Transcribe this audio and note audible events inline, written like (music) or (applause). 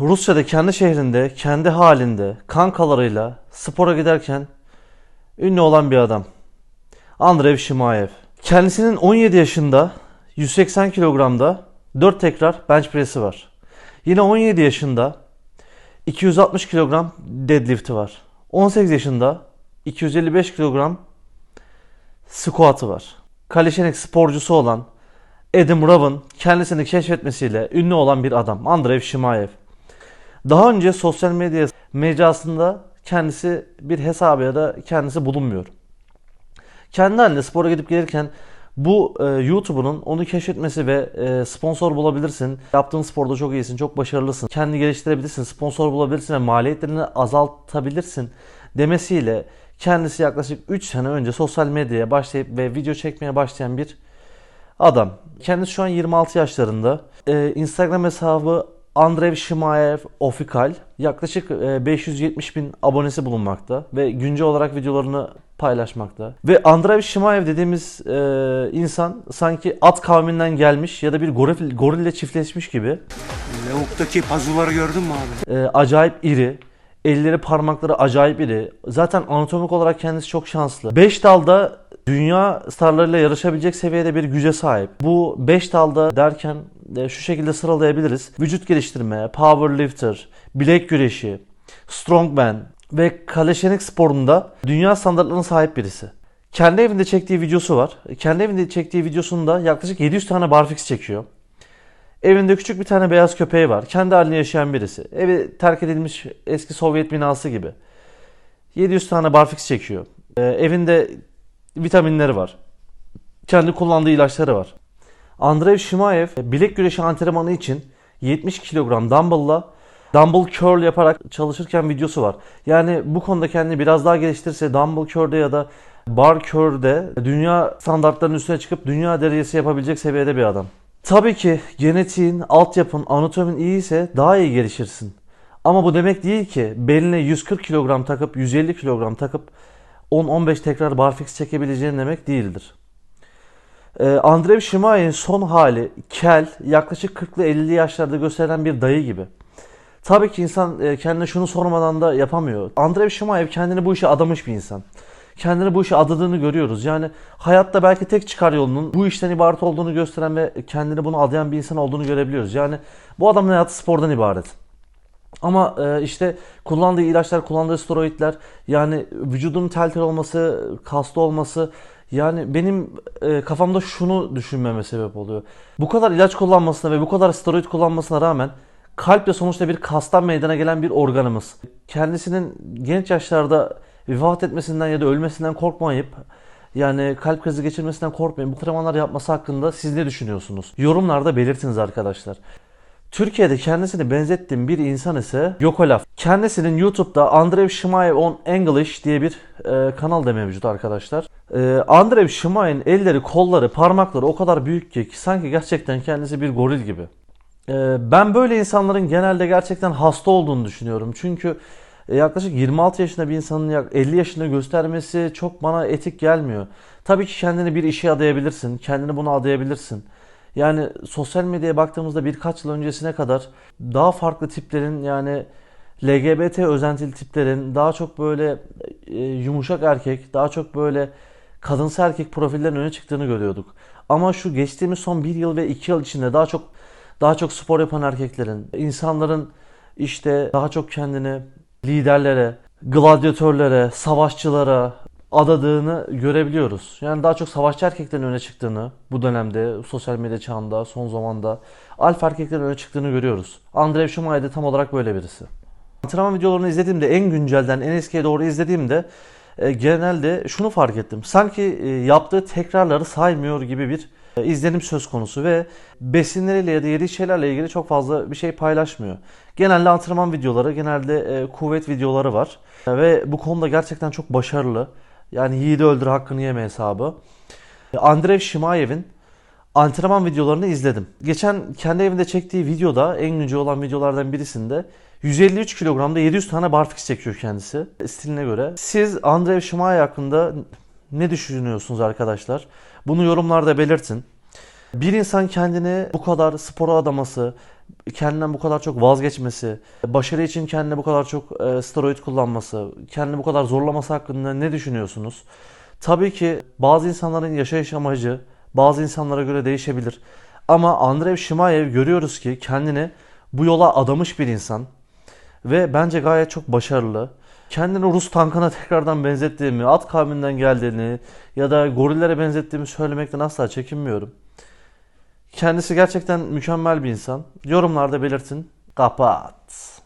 Rusya'da kendi şehrinde, kendi halinde, kankalarıyla spora giderken ünlü olan bir adam. Andrev Shimaev. Kendisinin 17 yaşında 180 kilogramda 4 tekrar bench press'i var. Yine 17 yaşında 260 kilogram deadlift'i var. 18 yaşında 255 kilogram squat'ı var. Kaleşenik sporcusu olan Adam Rav'ın kendisini keşfetmesiyle ünlü olan bir adam Andrev Shimaev. Daha önce sosyal medya mecrasında kendisi bir hesabı ya da kendisi bulunmuyor. Kendi haline spora gidip gelirken bu e, YouTuber'ın onu keşfetmesi ve e, sponsor bulabilirsin. Yaptığın sporda çok iyisin, çok başarılısın. Kendini geliştirebilirsin, sponsor bulabilirsin ve maliyetlerini azaltabilirsin demesiyle kendisi yaklaşık 3 sene önce sosyal medyaya başlayıp ve video çekmeye başlayan bir adam. Kendisi şu an 26 yaşlarında. E, Instagram hesabı Andrev Shimaev Official. Yaklaşık e, 570 bin abonesi bulunmakta ve güncel olarak videolarını paylaşmakta. Ve Andrev Shimaev dediğimiz e, insan sanki at kavminden gelmiş ya da bir goril, gorille çiftleşmiş gibi Lavuk'taki pazuları gördün mü abi? e, acayip iri. Elleri parmakları acayip iri. Zaten anatomik olarak kendisi çok şanslı. 5 dalda dünya starlarıyla yarışabilecek seviyede bir güce sahip. Bu 5 dalda derken de şu şekilde sıralayabiliriz. Vücut geliştirme, powerlifter, bilek güreşi, strongman ve kaleşenik sporunda dünya standartlarına sahip birisi. Kendi evinde çektiği videosu var. Kendi evinde çektiği videosunda yaklaşık 700 tane barfix çekiyor. Evinde küçük bir tane beyaz köpeği var. Kendi halinde yaşayan birisi. Evi terk edilmiş eski Sovyet binası gibi. 700 tane barfix çekiyor. Ee, evinde vitaminleri var. Kendi kullandığı ilaçları var. Andrei Shimaev bilek güreşi antrenmanı için 70 kilogram dumbbell'la dumbbell curl yaparak çalışırken videosu var. Yani bu konuda kendini biraz daha geliştirirse dumbbell curl'de ya da bar curl'de dünya standartlarının üstüne çıkıp dünya derecesi yapabilecek seviyede bir adam. Tabii ki genetiğin, altyapın, anatomin iyi ise daha iyi gelişirsin. Ama bu demek değil ki beline 140 kilogram takıp 150 kilogram takıp 10-15 tekrar barfix çekebileceğin demek değildir. Ee, Andrei Shimaev'in son hali kel, yaklaşık 40'lı 50'li yaşlarda gösteren bir dayı gibi. Tabii ki insan e, kendine şunu sormadan da yapamıyor. Andrei Shimaev kendini bu işe adamış bir insan. Kendini bu işe adadığını görüyoruz. Yani hayatta belki tek çıkar yolunun bu işten ibaret olduğunu gösteren ve kendini bunu adayan bir insan olduğunu görebiliyoruz. Yani bu adamın hayatı spordan ibaret. Ama e, işte kullandığı ilaçlar, kullandığı steroidler, yani vücudunun tel tel olması, kaslı olması, yani benim e, kafamda şunu düşünmeme sebep oluyor. Bu kadar ilaç kullanmasına ve bu kadar steroid kullanmasına rağmen kalp de sonuçta bir kastan meydana gelen bir organımız. Kendisinin genç yaşlarda vefat etmesinden ya da ölmesinden korkmayıp yani kalp krizi geçirmesinden korkmayın. Bu antrenmanlar yapması hakkında siz ne düşünüyorsunuz? Yorumlarda belirtiniz arkadaşlar. Türkiye'de kendisini benzettiğim bir insan ise Yokolaf. Kendisinin YouTube'da Andrev Shimaev on English diye bir e, kanal da mevcut arkadaşlar. E, Andrev Shimaev'in elleri, kolları, parmakları o kadar büyük ki sanki gerçekten kendisi bir goril gibi. E, ben böyle insanların genelde gerçekten hasta olduğunu düşünüyorum. Çünkü e, yaklaşık 26 yaşında bir insanın yak- 50 yaşında göstermesi çok bana etik gelmiyor. Tabii ki kendini bir işe adayabilirsin, kendini buna adayabilirsin. Yani sosyal medyaya baktığımızda birkaç yıl öncesine kadar daha farklı tiplerin yani LGBT özentili tiplerin daha çok böyle e, yumuşak erkek, daha çok böyle kadınsı erkek profillerin öne çıktığını görüyorduk. Ama şu geçtiğimiz son bir yıl ve iki yıl içinde daha çok daha çok spor yapan erkeklerin, insanların işte daha çok kendini liderlere, gladyatörlere, savaşçılara adadığını görebiliyoruz. Yani daha çok savaşçı erkeklerin öne çıktığını bu dönemde sosyal medya çağında son zamanda alfa erkeklerin öne çıktığını görüyoruz. Andrei Shumay da tam olarak böyle birisi. Antrenman videolarını izlediğimde en güncelden en eskiye doğru izlediğimde e, genelde şunu fark ettim. Sanki e, yaptığı tekrarları saymıyor gibi bir e, izlenim söz konusu ve besinleriyle ya da yediği şeylerle ilgili çok fazla bir şey paylaşmıyor. Genelde antrenman videoları, genelde e, kuvvet videoları var. E, ve bu konuda gerçekten çok başarılı. Yani yiğidi öldür hakkını yeme hesabı. Andrev Shimaev'in antrenman videolarını izledim. Geçen kendi evinde çektiği videoda en güncel olan videolardan birisinde 153 kilogramda 700 tane barfix çekiyor kendisi stiline göre. Siz Andrev Shimaev hakkında ne düşünüyorsunuz arkadaşlar? Bunu yorumlarda belirtin. Bir insan kendini bu kadar spora adaması kendinden bu kadar çok vazgeçmesi, başarı için kendine bu kadar çok e, steroid kullanması, kendini bu kadar zorlaması hakkında ne düşünüyorsunuz? Tabii ki bazı insanların yaşayış amacı bazı insanlara göre değişebilir. Ama Andrei Şimayev görüyoruz ki kendini bu yola adamış bir insan ve bence gayet çok başarılı. Kendini Rus tankına (laughs) tekrardan benzettiğimi, at kavminden geldiğini ya da gorillere benzettiğimi söylemekten asla çekinmiyorum. Kendisi gerçekten mükemmel bir insan. Yorumlarda belirtin. Kapat.